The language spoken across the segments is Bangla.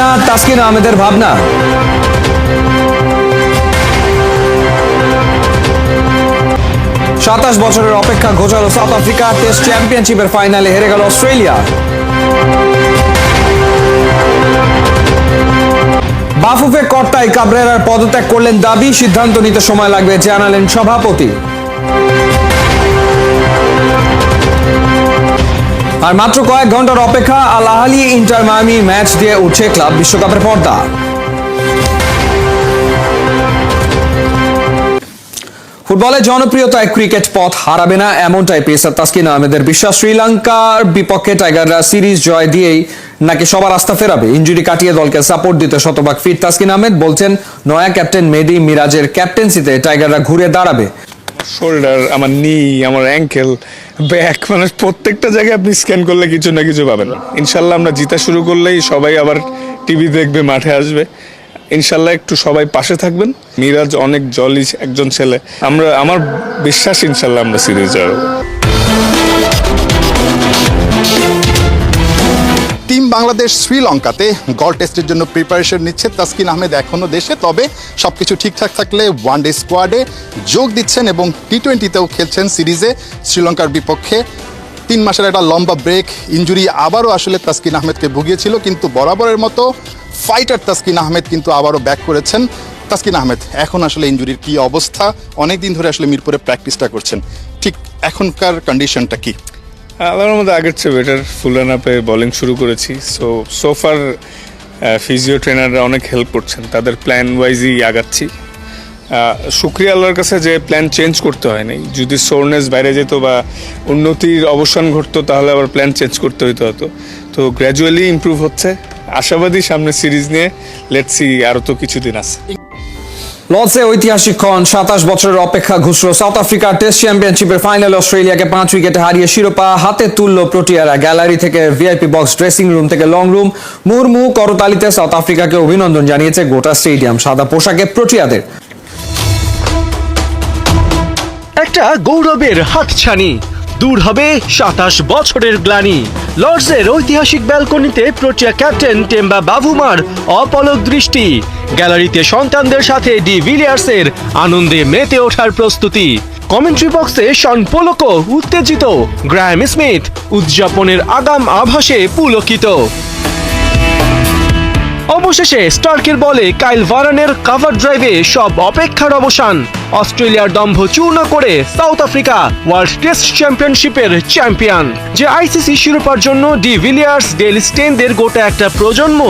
না ভাবনা? সাতাশ বছরের অপেক্ষা ঘোচালো সাউথ আফ্রিকা টেস্ট চ্যাম্পিয়নশিপের ফাইনালে হেরে গেল অস্ট্রেলিয়া। বাফুফে কর্তায় কাবরেরার পদত্যাগ করলেন দাবি, সিদ্ধান্ত নিতে সময় লাগবে জানালেন সভাপতি। আর মাত্র কয়েক ঘণ্টার অপেক্ষা Al Ahly Inter Miami match দিয়ে উঠছে ক্লাব বিশ্বকাপের পর্দা। ফুটবলে জনপ্রিয়তায় ক্রিকেট পথ হারাবে না এমনটাই পেসার তাসকিন আহমেদের বিশ্বাস। শ্রীলঙ্কার বিপক্ষে টাইগাররা সিরিজ জয় দিয়েই নাকি সবার আস্থা ফেরাবে। ইঞ্জুরি কাটিয়ে দলকে সাপোর্ট দিতে শতভাগ ফিট তাসকিন আহমেদ বলছেন, নয়া ক্যাপ্টেন মেডি মিরাজের ক্যাপ্টেন্সিতে টাইগাররা ঘুরে দাঁড়াবে। শোল্ডার, আমার নি আমার অ্যাঙ্কেল ব্যাক মানে প্রত্যেকটা জায়গায় আপনি স্ক্যান করলে কিছু না কিছু পাবেন। ইনশাল্লাহ আমরা জিতা শুরু করলেই সবাই আবার টিভি দেখবে, মাঠে আসবে। ইনশাল্লাহ একটু সবাই পাশে থাকবেন। মিরাজ অনেক জলি একজন ছেলে। আমরা, আমার বিশ্বাস ইনশাল্লাহ আমরা সিরিজ জয় বাংলাদেশ শ্রীলঙ্কাতে গল টেস্টের জন্য প্রিপারেশন নিচ্ছে তাসকিন আহমেদ এখনও দেশে, তবে সব কিছু ঠিকঠাক থাকলে ওয়ান ডে স্কোয়াডে যোগ দিচ্ছেন এবং টি টোয়েন্টিতেও খেলছেন সিরিজে। শ্রীলঙ্কার বিপক্ষে তিন মাসের একটা লম্বা ব্রেক ইঞ্জুরি আবারও আসলে তাসকিন আহমেদকে ভুগিয়েছিল, কিন্তু বরাবরের মতো ফাইটার তাসকিন আহমেদ কিন্তু আবারও ব্যাক করেছেন। তাসকিন আহমেদ, এখন আসলে ইঞ্জুরির কি অবস্থা? অনেক দিন ধরে আসলে মিরপুরে প্র্যাকটিসটা করছেন। ঠিক এখনকার কন্ডিশনটা কি? আল্লাহর মধ্যে আগের চেয়ে বেটার ফুল রান আপে বোলিং শুরু করেছি। সো সোফার ফিজিও ট্রেনাররা অনেক হেল্প করছেন, তাদের প্ল্যান ওয়াইজই আগাচ্ছি। শুক্রিয়া আল্লাহর কাছে যে প্ল্যান চেঞ্জ করতে হয়নি। যদি সোরনেস বাইরে যেত বা উন্নতির অবসান ঘটতো, তাহলে আবার প্ল্যান চেঞ্জ করতে হইতো হতো তো গ্র্যাজুয়ালি ইমপ্রুভ হচ্ছে। আশাবাদী সামনে সিরিজ নিয়ে লেটসি আরও তো কিছুদিন আছে। লর্ডসে ঐতিহাসিক ক্ষণ, সাতাশ বছরের অপেক্ষা ঘুষলো সাউথ আফ্রিকার টেস্ট চ্যাম্পিয়নশিপের ফাইনালে অস্ট্রেলিয়াকে পাঁচ উইকেটে হারিয়ে শিরোপা হাতে তুলল প্রোটিয়ারা। গ্যালারি থেকে ভিআইপি বক্স ড্রেসিং রুম থেকে লং রুম। মুরমু করতালিতে সাউথ আফ্রিকাকে অভিনন্দন জানিয়েছে গোটা স্টেডিয়াম। সাদা পোশাকে প্রোটিয়াদের। একটা গৌরবের হাতছানি। দূর হবে সাতাশ বছরের গ্লানি। লর্ডসের ঐতিহাসিক ব্যালকনিতে প্রোটিয়া ক্যাপ্টেন টেম্বা বাভুমার অপলক দৃষ্টি। গ্যালারিতে সন্তানদের সাথে ডি ভিলিয়ার্সের আনন্দে মেতে ওঠার প্রস্তুতি। কমেন্ট্রি বক্সে শন পোলকো উত্তেজিত। গ্রায়াম স্মিথ উদযাপনের আগাম আভাসে পুলকিত। অবশেষে স্টার্কের বলে কাইল ভারানের কাভার ড্রাইভে সব অপেক্ষার অবসান। অস্ট্রেলিয়ার দম্ভ চূর্ণ করে সাউথ আফ্রিকা ওয়ার্ল্ড টেস্ট চ্যাম্পিয়নশিপের চ্যাম্পিয়ন। যে আইসিসি শিরোপার জন্য ডি ভিলিয়ার্স ডেল স্টেনদের গোটা একটা প্রজন্ম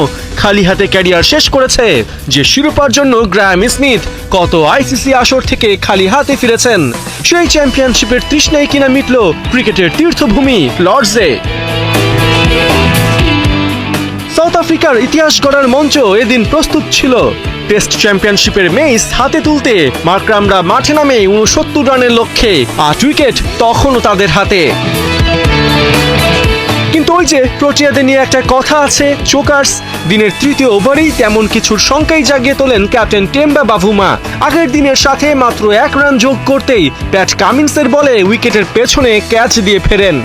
খালি হাতে ক্যারিয়ার শেষ করেছে। যে শিরোপার জন্য গ্রায়াম স্মিথ কত আইসিসি আসর থেকে খালি হাতে ফিরেছেন, সেই চ্যাম্পিয়নশিপের তৃষ্ণায় কিনা মিটল ক্রিকেটের তীর্থভূমি লর্ডসে। সাউথ আফ্রিকার ইতিহাস গড়ার মঞ্চ এদিন প্রস্তুত ছিল। টেস্ট চ্যাম্পিয়নশিপের মেইস হাতে তুলতে মার্করামরা মাঠে নামে উনসত্তর রানের লক্ষ্যে আট উইকেট তখনও তাদের হাতে। কিন্তু ওই যে প্রোটিয়াদের নিয়ে একটা কথা আছে, চোকার্স, দিনের তৃতীয় ওভারেই তেমন কিছুর শঙ্কাই জাগিয়ে তোলেন ক্যাপ্টেন টেম্বা বাভুমা। আগের দিনের সাথে মাত্র এক রান যোগ করতেই প্যাট কামিন্সের বলে উইকেটের পেছনে ক্যাচ দিয়ে ফেরেন।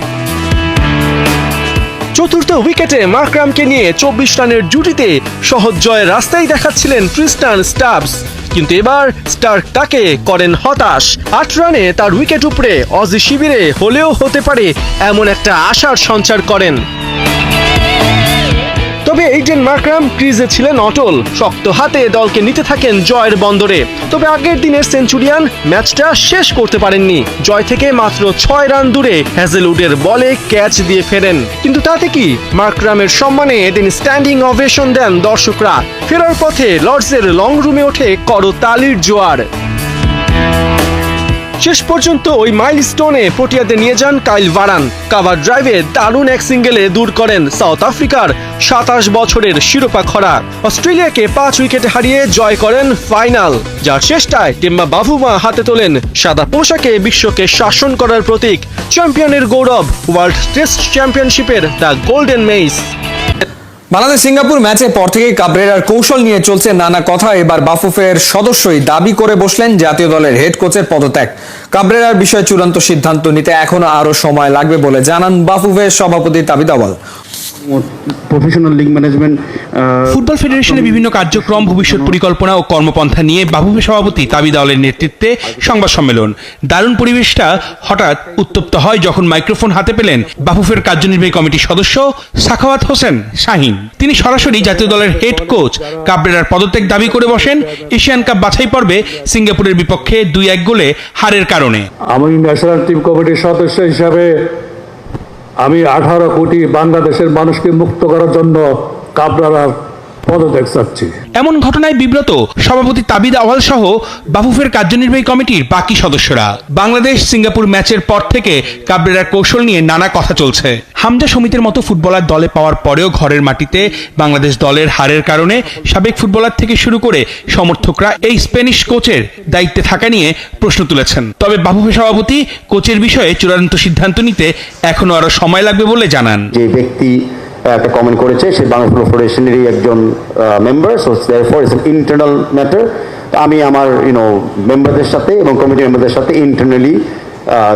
চতুর্থ উইকেটে মাকরামকে নিয়ে চব্বিশ রানের জুটিতে সহজ জয়ের রাস্তায় দেখাচ্ছিলেন ক্রিস্টান স্টাবস। কিন্তু এবার স্টার্ক তাকে করেন হতাশ। আট রানে তার উইকেট উপরে অজি শিবিরে হলেও হতে পারে এমন একটা আশার সঞ্চার করেন। এইডেন মার্করাম ক্রিজে ছিলেন অটল। শক্ত হাতে দলকে নিতে থাকেন জয়ের বন্দরে। তবে আগের দিনের সেঞ্চুরিয়ান ম্যাচটা শেষ করতে পারেননি। জয় থেকে মাত্র ছয় রান দূরে হ্যাজেলউডের বলে ক্যাচ দিয়ে ফেরেন। কিন্তু তাতে কি? মার্করামের সম্মানে এদিন স্ট্যান্ডিং অভেশন দেন দর্শকরা। ফেরার পথে লর্ডসের লং রুমে ওঠে করতালির জোয়ার। শেষ পর্যন্ত ওই মাইলস্টোনে প্রোটিয়াদের নিয়ে যান কাইল ভারান। কাভার ড্রাইভে দারুণ এক সিঙ্গেলে দূর করেন সাউথ আফ্রিকার সাতাশ বছরের শিরোপা খরা। অস্ট্রেলিয়াকে পাঁচ উইকেটে হারিয়ে জয় করেন ফাইনাল, যার চেষ্টায় টিম্বা বাভুমা হাতে তোলেন সাদা পোশাকে বিশ্বকে শাসন করার প্রতীক, চ্যাম্পিয়নের গৌরব, ওয়ার্ল্ড টেস্ট চ্যাম্পিয়নশিপের the golden mace. Bangladesh Singapore ম্যাচের পর থেকে কাবরেরার কৌশল নিয়ে চলছে নানা কথা। এবার বাফুফের সদস্যই দাবি করে বসলেন জাতীয় দলের হেড কোচের পদত্যাগ। কাবরেরার বিষয়ে চূড়ান্ত সিদ্ধান্ত নিতে এখনও আরও সময় লাগবে বলে জানান বাফুফের সভাপতি Tabith Awal professional league management football ফেডারেশনের বিভিন্ন কার্যক্রম ভবিষ্যৎ পরিকল্পনা ও কর্মপন্থা নিয়ে বাফুফে সভাপতি তাবি দাওয়ালের নেতৃত্বে সংবাদ সম্মেলন। দারুণ পরিবেশটা হঠাৎ উত্তপ্ত হয় যখন মাইক্রোফোন হাতে পেলেন বাফুফের কার্যনির্বাহী কমিটির সদস্য সাখাওয়াত হোসেন শাহিন। তিনি সরাসরি জাতীয় দলের হেড কোচ কাবরেরার পদত্যাগ দাবি করে বসেন। এশিয়ান কাপ বাছাই পর্বে সিঙ্গাপুরের বিপক্ষে দুই এক গোলে হারের কারণে। আমি ন্যাশনাল টিম কমিটির সদস্য হিসাবে আমি আঠারো কোটি বাংলাদেশের মানুষকে মুক্ত করার জন্য কাবরার পদত্যাগ চাচ্ছি। এমন ঘটনায় বিব্রত সভাপতি তাবিদ আওয়াল সহ বাফুফের কার্যনির্বাহী কমিটির বাকি সদস্যরা। বাংলাদেশ সিঙ্গাপুর ম্যাচের পর থেকে কাবরেরার কৌশল নিয়ে নানা কথা চলছে। হামজা সমিতির মতো ফুটবলার দলে পাওয়ার পরেও ঘরের মাটিতে বাংলাদেশ দলের হারের কারণে সাবেক ফুটবলার থেকে শুরু করে সমর্থকরা এই স্প্যানিশ কোচের দায়িত্বে থাকা নিয়ে প্রশ্ন তুলেছেন। তবে বাফুফের সভাপতি কোচের বিষয়ে চূড়ান্ত সিদ্ধান্ত নিতে এখনও আরও সময় লাগবে বলে জানান। যে ব্যক্তি একটা কমেন্ট করেছে, সে বাংলা ফুটবল ফেডারেশনেরই একজন member so therefore it's internal matter আমি আমার ইউনো মেম্বারদের সাথে এবং কমিটি মেম্বারদের সাথে ইন্টারনালি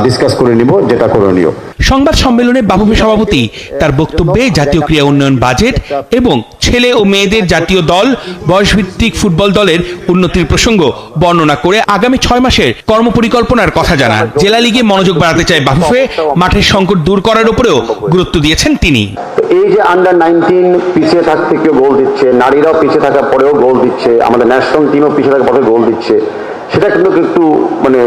ডিসকাস করে নিব যেটা করণীয়। সংবাদ সম্মেলনে বাফুফে সভাপতি তার বক্তব্যে জাতীয় ক্রীড়া উন্নয়ন বাজেট এবং ছেলে ও মেয়েদের জাতীয় দল বয়সভিত্তিক ফুটবল দলের উন্নতির প্রসঙ্গ বর্ণনা করে আগামী ছয় মাসের কর্মপরিকল্পনার কথা জানান। জেলা লিগে মনোযোগ বাড়াতে চায় বাফুফে মাঠের সংকট দূর করার উপরেও গুরুত্ব দিয়েছেন তিনি। এই যে আন্ডার নাইনটিন পিছিয়ে থাকতে কেউ গোল দিচ্ছে নারীরাও পিছিয়ে থাকার পরেও গোল দিচ্ছে আমাদের ন্যাশনাল টিমও পিছিয়ে থাকার পরে গোল দিচ্ছে। সেটা কিন্তু একটু মানে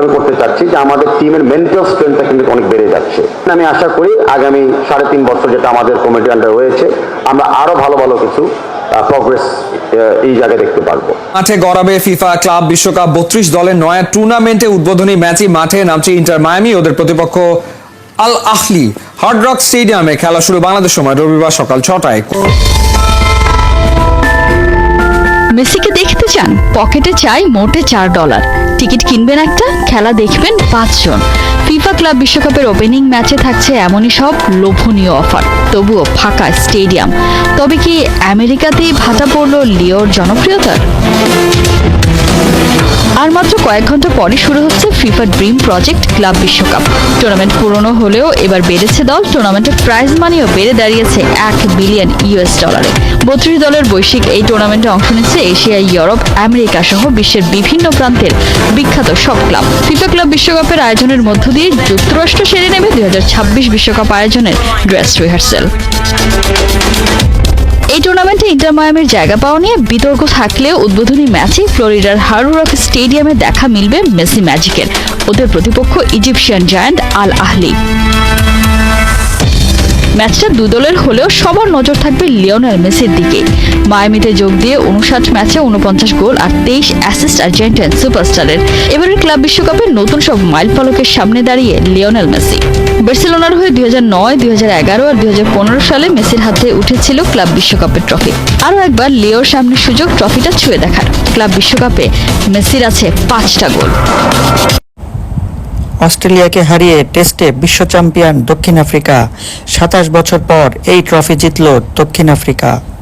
আমি করতে চাচ্ছি যে আমাদের টিমের মেন্টাল স্ট্রেংথটা কিন্তু অনেক বেড়ে যাচ্ছে। আমি আশা করি আগামী সাড়ে তিন বছর যেটা আমাদের কমিটি আন্ডার হয়েছে আমরা আরও ভালো ভালো কিছু প্রগ্রেস এই জায়গায় দেখতে পারব। মাঠে গড়াবে ফিফা ক্লাব বিশ্বকাপ বত্রিশ দলের নয়া টুর্নামেন্টে উদ্বোধনী ম্যাচই মাঠে নামছে ইন্টার মায়ামি ওদের প্রতিপক্ষ আল আহলি। হার্ড রক স্টেডিয়ামে খেলা শুরু বাংলাদেশ সময় রবিবার সকাল ছটায়। মেসিকে দেখতে চান? পকেটে চাই মোটে চার ডলার। টিকিট কিনবেন একটা, খেলা দেখবেন পাঁচজন। ফিফা ক্লাব বিশ্বকাপের ওপেনিং ম্যাচে থাকছে এমনই সব লোভনীয় অফার। তবুও ফাঁকা স্টেডিয়াম। তবে কি আমেরিকাতেই ভাটা পড়ল লিওর জনপ্রিয়তার? আর মাত্র কয়েক ঘণ্টা পরে শুরু হচ্ছে ফিফা ড্রিম প্রজেক্ট ক্লাব বিশ্বকাপ। টুর্নামেন্ট পুরনো হলেও এবার বেড়েছে দল। টুর্নামেন্টের প্রাইজ মানিও বেড়ে দাঁড়িয়েছে এক বিলিয়ন ইউএস ডলারে। বত্রিশ দলের বৈশ্বিক এই টুর্নামেন্টে অংশ নিচ্ছে এশিয়া, ইউরোপ, আমেরিকা সহ বিশ্বের বিভিন্ন প্রান্তের বিখ্যাত সব ক্লাব। ফিফা ক্লাব বিশ্বকাপের আয়োজনের মধ্য দিয়ে যুক্তরাষ্ট্র সেরে নেবে দুই বিশ্বকাপ আয়োজনের ড্রেস রিহার্সেল। এই টুর্নামেন্টে ইন্টার মায়ামির জায়গা পাওয়া নিয়ে বিতর্ক থাকলেও উদ্বোধনী ম্যাচে ফ্লোরিডার হার্ড রক স্টেডিয়ামে দেখা মিলবে মেসি ম্যাজিকের। ওদের প্রতিপক্ষ ইজিপশিয়ান জায়ান্ট আল আহলি ম্যাচটা দু দলের হলেও সবার নজর থাকবে লিওনেল মেসির দিকে। মায়ামিতে যোগ দিয়ে উনষাট ম্যাচে উনপঞ্চাশ গোল আর তেইশ অ্যাসিস্ট আর্জেন্টাইন সুপারস্টারের। এবারের ক্লাব বিশ্বকাপে নতুন সব মাইল ফলকের সামনে দাঁড়িয়ে লিওনেল মেসি। বার্সেলোনার হয়ে দুই হাজার নয়, দুই হাজার এগারো আর দুই হাজার পনেরো সালে মেসির হাতে উঠেছিল ক্লাব বিশ্বকাপের ট্রফি। আরও একবার লিওর সামনে সুযোগ ট্রফিটা ছুঁয়ে দেখার। ক্লাব বিশ্বকাপে মেসির আছে পাঁচটা গোল। অস্ট্রেলিয়াকে হারিয়ে টেস্টে বিশ্ব চ্যাম্পিয়ন দক্ষিণ আফ্রিকা। সাতাশ বছর পর এই ট্রফি জিতল দক্ষিণ আফ্রিকা।